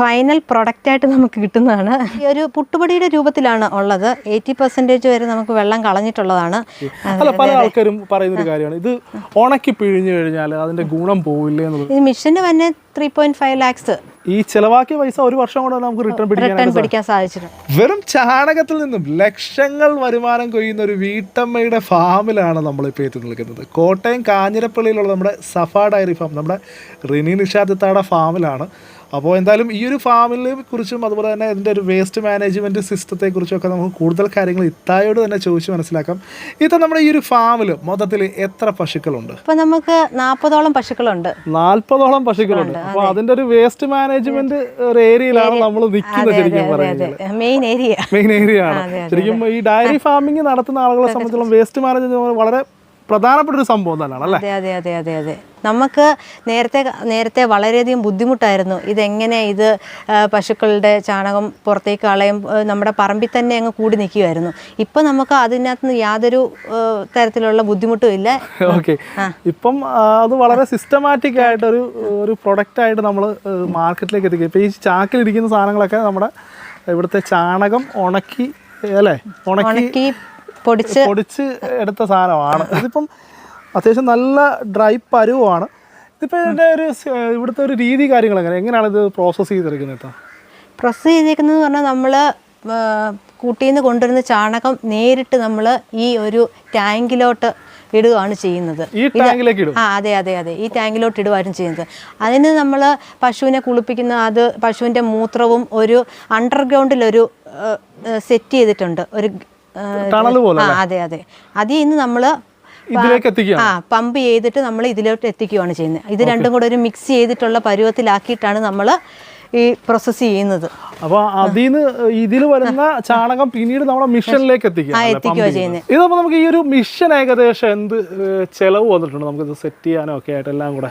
Final പ്രൊഡക്റ്റായിട്ട് നമുക്ക് കിട്ടുന്നതാണ്. ഈ ഒരു പുട്ടുപൊടിയുടെ രൂപത്തിലാണ് ഉള്ളത്. എയ്റ്റി പെർസെന്റേജ് വരെ നമുക്ക് വെള്ളം കളഞ്ഞിട്ടുള്ളതാണ്. അല്ല പല ആൾക്കാരും പറയുന്ന ഒരു കാര്യമാണ്. ഇത് ഉണക്കി പിഴിഞ്ഞു കഴിഞ്ഞാൽ അതിന്റെ ഗുണം പോവില്ലേ എന്നുള്ളത്. ഈ മിഷന് തന്നെ ത്രീ പോയിന്റ് ഫൈവ് ലാക്സ് ഈ ചെലവാക്കിയ പൈസ ഒരു വർഷം കൊണ്ട് നമുക്ക് റിട്ടേൺ റിട്ടേൺ പിടിക്കാൻ സാധിച്ചിട്ടുണ്ട്. വെറും ചാണകത്തിൽ നിന്നും ലക്ഷങ്ങൾ വരുമാനം കൊയ്യുന്ന ഒരു വീട്ടമ്മയുടെ ഫാമിലാണ് നമ്മളിപ്പോൾ എത്തി നിൽക്കുന്നത്. കോട്ടയം കാഞ്ഞിരപ്പള്ളിയിലുള്ള നമ്മുടെ സഫ ഡയറി ഫാം നമ്മുടെ റിനി നിഷാദത്താടെ ഫാമിലാണ്. അപ്പോൾ എന്തായാലും ഈ ഒരു ഫാമിനെ കുറിച്ചും അതുപോലെ തന്നെ ഇതിന്റെ ഒരു വേസ്റ്റ് മാനേജ്മെന്റ് സിസ്റ്റത്തെക്കുറിച്ചൊക്കെ നമുക്ക് കൂടുതൽ കാര്യങ്ങൾ ഇത്തായോട് തന്നെ ചോദിച്ച് മനസ്സിലാക്കാം. ഇത്ത നമ്മുടെ ഈ ഒരു ഫാമിൽ മൊത്തത്തിൽ എത്ര പശുക്കളുണ്ട്? അപ്പോൾ നമുക്ക് നാൽപ്പതോളം പശുക്കളുണ്ട്. നാൽപ്പതോളം പശുക്കളുണ്ട്. അപ്പോൾ അതിന്റെ ഒരു വേസ്റ്റ് മാനേജ്മെന്റ് ഒരു ഏരിയയിലാണ് നമ്മൾ നിൽക്കുന്നത് ശരിക്കും പറയുന്നത്. മെയിൻ ഏരിയ മെയിൻ ഏരിയ ആണ്. ശരിക്കും ഈ ഡയറി ഫാമിംഗ് നടത്തുന്ന ആളുകളെ സംബന്ധിച്ചിടത്തോളം വേസ്റ്റ് മാനേജ്മെന്റ് വളരെ പ്രധാനപ്പെട്ട ഒരു സംഭവം തന്നെയാണ് അല്ലേ? അതെ അതെ അതെ അതെ അതെ. നമുക്ക് നേരത്തെ നേരത്തെ വളരെയധികം ബുദ്ധിമുട്ടായിരുന്നു. ഇതെങ്ങനെ ഇത് പശുക്കളുടെ ചാണകം പുറത്തേക്ക് കളയും നമ്മുടെ പറമ്പിൽ തന്നെ അങ്ങ് കൂടി നിൽക്കുമായിരുന്നു ഇപ്പം നമുക്ക് അതിനകത്ത് നിന്ന് യാതൊരു തരത്തിലുള്ള ബുദ്ധിമുട്ടും ഇല്ല. ഓക്കെ. ഇപ്പം അത് വളരെ സിസ്റ്റമാറ്റിക് ആയിട്ട് ഒരു ഒരു പ്രൊഡക്റ്റ് ആയിട്ട് നമ്മൾ മാർക്കറ്റിലേക്ക് എത്തിക്കുക. ഇപ്പം ഈ ചാക്കിലിരിക്കുന്ന സാധനങ്ങളൊക്കെ നമ്മുടെ ഇവിടുത്തെ ചാണകം ഉണക്കി അല്ലേ? ഉണക്കി ഉണക്കി പൊടിച്ച് പൊടിച്ച് എടുത്ത സാധനമാണ്. ഇതിപ്പം അത്യാവശ്യം നല്ല ഡ്രൈ പരുവാണ്. ഇതിപ്പോൾ ഇതിന്റെ ഒരു ഇവിടുത്തെ ഒരു രീതി കാര്യങ്ങൾ എങ്ങനെ എങ്ങനെയാണ് ഇത് പ്രോസസ്സ് ചെയ്തെടുക്കുന്നത് പ്രോസസ്സ് ചെയ്തേക്കുന്നത് പറഞ്ഞാൽ നമ്മൾ കൂട്ടിൽ നിന്ന് കൊണ്ടുവരുന്ന ചാണകം നേരിട്ട് നമ്മൾ ഈ ഒരു ടാങ്കിലോട്ട് ഇടുകയാണ് ചെയ്യുന്നത്. ആ അതെ അതെ അതെ. ഈ ടാങ്കിലോട്ട് ഇടുകയാണ് ചെയ്യുന്നത്. അതിന് നമ്മൾ പശുവിനെ കുളിപ്പിക്കുന്ന അത് പശുവിന്റെ മൂത്രവും ഒരു അണ്ടർഗ്രൗണ്ടിലൊരു സെറ്റ് ചെയ്തിട്ടുണ്ട്. ഒരു അതെ അതെ. അതിൽ നിന്ന് നമ്മൾ ആ പമ്പ് ചെയ്തിട്ട് നമ്മൾ ഇതിലോട്ട് എത്തിക്കുകയാണ് ചെയ്യുന്നത്. ഇത് രണ്ടും കൂടെ ഒരു മിക്സ് ചെയ്തിട്ടുള്ള പരുവത്തിലാക്കിയിട്ടാണ് നമ്മൾ ഈ പ്രോസസ് ചെയ്യുന്നത്. അപ്പോൾ അതിന് ഇതിൽ വരുന്ന ചാണകം പിന്നീട് നമ്മുടെ മിഷനിലേക്ക് എത്തിക്കുക ആ അല്ലേ? എത്തിക്കുക pump ചെയ്യുന്നത്. ഇതപ്പോൾ നമുക്ക് ഈ ഒരു മിഷൻ ഏകദേശം എന്ത് ചെലവ് വന്നിട്ടുണ്ട്? നമുക്കിത് സെറ്റ് ചെയ്യാനോ ഒക്കെ ആയിട്ട് എല്ലാം കൂടെ.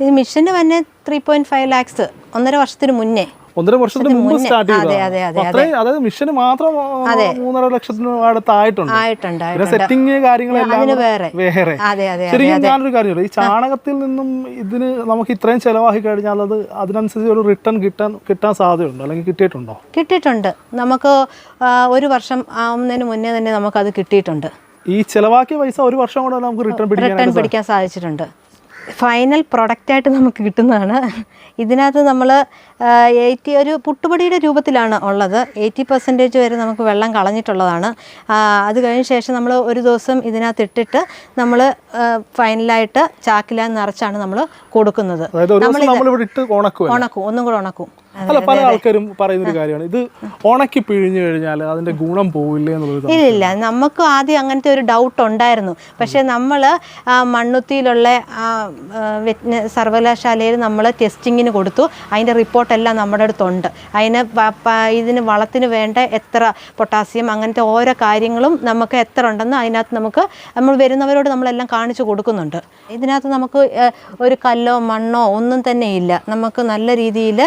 ഇത് മിഷന് തന്നെ ത്രീ പോയിന്റ് ഫൈവ് ലാക്സ് ഒന്നര വർഷത്തിന് മുന്നേ. ഒന്നര വർഷത്തിന് മുമ്പ്. സ്റ്റാർട്ട് അപ്പൊ അത്രയും അതായത് മിഷന് മാത്രം മൂന്നര ലക്ഷത്തിന് അടുത്തായിട്ടുണ്ട് പിന്നെ സെറ്റിംഗ് കാര്യങ്ങളെല്ലാം വേറെ. ശരിക്കും ഞാനൊരു കാര്യം ഈ ചാണകത്തിൽ നിന്നും ഇതിന് നമുക്ക് ഇത്രയും ചെലവാക്കി കഴിഞ്ഞാൽ അത് അതിനനുസരിച്ച് ഒരു റിട്ടേൺ കിട്ടാൻ കിട്ടാൻ സാധ്യതയുണ്ടോ? അല്ലെങ്കിൽ കിട്ടിയിട്ടുണ്ടോ? കിട്ടിയിട്ടുണ്ട്. നമുക്ക് ഒരു വർഷം ആവുന്നതിന് മുന്നേ തന്നെ നമുക്ക് അത് കിട്ടിയിട്ടുണ്ട്. ഈ ചെലവാക്കിയ പൈസ ഒരു വർഷം കൊണ്ട് നമുക്ക് റിട്ടേൺ പിടിക്കാൻ സാധിച്ചിട്ടുണ്ട്. ഫൈനൽ പ്രൊഡക്റ്റായിട്ട് നമുക്ക് കിട്ടുന്നതാണ്. ഇതിനകത്ത് നമ്മൾ എയ്റ്റി ഒരു പുട്ടുപൊടിയുടെ രൂപത്തിലാണ് ഉള്ളത്. എയ്റ്റി പെർസെന്റേജ് വരെ നമുക്ക് വെള്ളം കളഞ്ഞിട്ടുള്ളതാണ്. അത് കഴിഞ്ഞ ശേഷം നമ്മൾ ഒരു ദിവസം ഇതിനകത്ത് ഇട്ടിട്ട് നമ്മൾ ഫൈനലായിട്ട് ചാക്കില നിറച്ചാണ് നമ്മൾ കൊടുക്കുന്നത്. നമ്മൾ ഉണക്കും. ഒന്നും കൂടെ ഉണക്കും. അല്ല പല ആൾക്കാരും പറയുന്ന ഒരു കാര്യമാണ്. ഇത് ഉണക്കി പിഴിഞ്ഞു കഴിഞ്ഞാൽ അതിന്റെ ഗുണം പോവില്ലേ എന്നുള്ളത് ഇല്ലില്ല നമുക്ക് ആദ്യം അങ്ങനത്തെ ഒരു ഡൗട്ട് ഉണ്ടായിരുന്നു. പക്ഷെ നമ്മൾ മണ്ണുത്തിയിലുള്ള സർവകലാശാലയിൽ നമ്മൾ ടെസ്റ്റിങ്ങിന് കൊടുത്തു. അതിന്റെ റിപ്പോർട്ടെല്ലാം നമ്മുടെ അടുത്തുണ്ട്. അതിന് ഇതിന് വളത്തിന് വേണ്ട എത്ര പൊട്ടാസ്യം അങ്ങനത്തെ ഓരോ കാര്യങ്ങളും നമുക്ക് എത്ര ഉണ്ടെന്ന് അതിനകത്ത് നമുക്ക് നമ്മൾ വരുന്നവരോട് നമ്മളെല്ലാം കാണിച്ചു കൊടുക്കുന്നുണ്ട്. ഇതിനകത്ത് നമുക്ക് ഒരു കല്ലോ മണ്ണോ ഒന്നും തന്നെ ഇല്ല. നമുക്ക് നല്ല രീതിയിൽ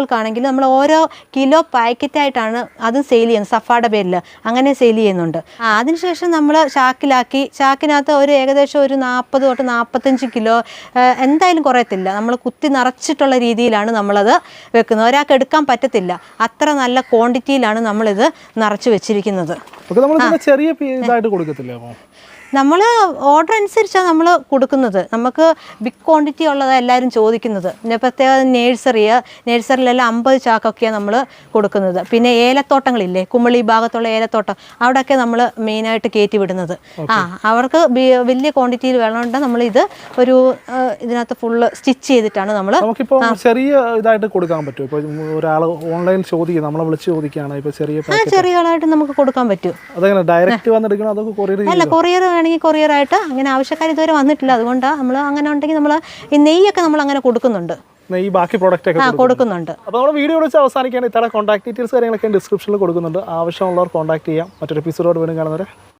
ചെടികൾക്കാണെങ്കിൽ നമ്മൾ ഓരോ കിലോ പാക്കറ്റായിട്ടാണ് അതും സെയിൽ ചെയ്യുന്നത് സഫാടെ പേരിൽ അങ്ങനെ സെയിൽ ചെയ്യുന്നുണ്ട്. അതിനുശേഷം നമ്മൾ ചാക്കിലാക്കി ചാക്കിനകത്ത് ഒരു ഏകദേശം ഒരു നാൽപ്പത് തൊട്ട് നാൽപ്പത്തഞ്ച് കിലോ എന്തായാലും കുറയത്തില്ല. നമ്മൾ കുത്തി നിറച്ചിട്ടുള്ള രീതിയിലാണ് നമ്മളത് വെക്കുന്നത്. ഒരാൾക്ക് എടുക്കാൻ പറ്റത്തില്ല. അത്ര നല്ല ക്വാണ്ടിറ്റിയിലാണ് നമ്മളിത് നിറച്ച് വെച്ചിരിക്കുന്നത്. ചെറിയ ഇതായിട്ട് കൊടുക്കത്തില്ലേ നമ്മൾ ഓർഡർ അനുസരിച്ചാണ് നമ്മൾ കൊടുക്കുന്നത്. നമുക്ക് ബിഗ് ക്വാണ്ടിറ്റി ഉള്ളതാണ് എല്ലാവരും ചോദിക്കുന്നത്. പിന്നെ പ്രത്യേക നേഴ്സറി നേഴ്സറിയിലെല്ലാം അമ്പത് ചാക്കൊക്കെയാണ് നമ്മൾ കൊടുക്കുന്നത്. പിന്നെ ഏലത്തോട്ടങ്ങളില്ലേ കുമളി ഭാഗത്തുള്ള ഏലത്തോട്ടം അവിടെയൊക്കെ നമ്മൾ മെയിനായിട്ട് കയറ്റി വിടുന്നത്. ആ അവർക്ക് വലിയ ക്വാണ്ടിറ്റിയിൽ വേണമുണ്ട് നമ്മൾ ഇത് ഒരു ഇതിനകത്ത് ഫുള്ള് സ്റ്റിച്ച് ചെയ്തിട്ടാണ് നമ്മൾ നമുക്കിപ്പോൾ ചെറിയ ഇതായിട്ട് കൊടുക്കാൻ പറ്റും ഇപ്പോൾ ഒരാൾ ഓൺലൈൻ ചോദിക്കുക നമ്മളെ വിളിച്ച് ചോദിക്കുകയാണ് ഇപ്പോൾ ചെറിയ ചെറിയ ആളായിട്ട് നമുക്ക് കൊടുക്കാൻ പറ്റും. അതെങ്ങനെ ഡയറക്റ്റ് വന്നെടുക്കണം അതൊക്കെ കൊറിയർ അല്ല കൊറിയർ വേണമെങ്കിൽ കൊറിയറായിട്ട് അങ്ങനെ ആവശ്യക്കാർ ഇതുവരെ വന്നിട്ടില്ല. അതുകൊണ്ടാണ് നമ്മൾ അങ്ങനെ ഉണ്ടെങ്കിൽ നമ്മൾ ഈ നെയ്യൊക്കെ നമ്മൾ അങ്ങനെ കൊടുക്കുന്നുണ്ട്. ഈ ബാക്കി പ്രോഡക്റ്റ് ഒക്കെ കൊടുക്കുന്നുണ്ട്. അപ്പോൾ നമ്മുടെ വീഡിയോ വിളിച്ച് അവസാനിക്കുകയാണ്. ഇത്തരം കോൺടാക്ട് ഡീറ്റെയിൽസ് കാര്യങ്ങളൊക്കെ ഡിസ്ക്രിപ്ഷനിൽ കൊടുക്കുന്നുണ്ട്. ആവശ്യമുള്ളവർ കോൺടാക്ട് ചെയ്യാം. മറ്റൊരു എപ്പിസോഡോട് വീണ്ടും കാണുന്നവരെ.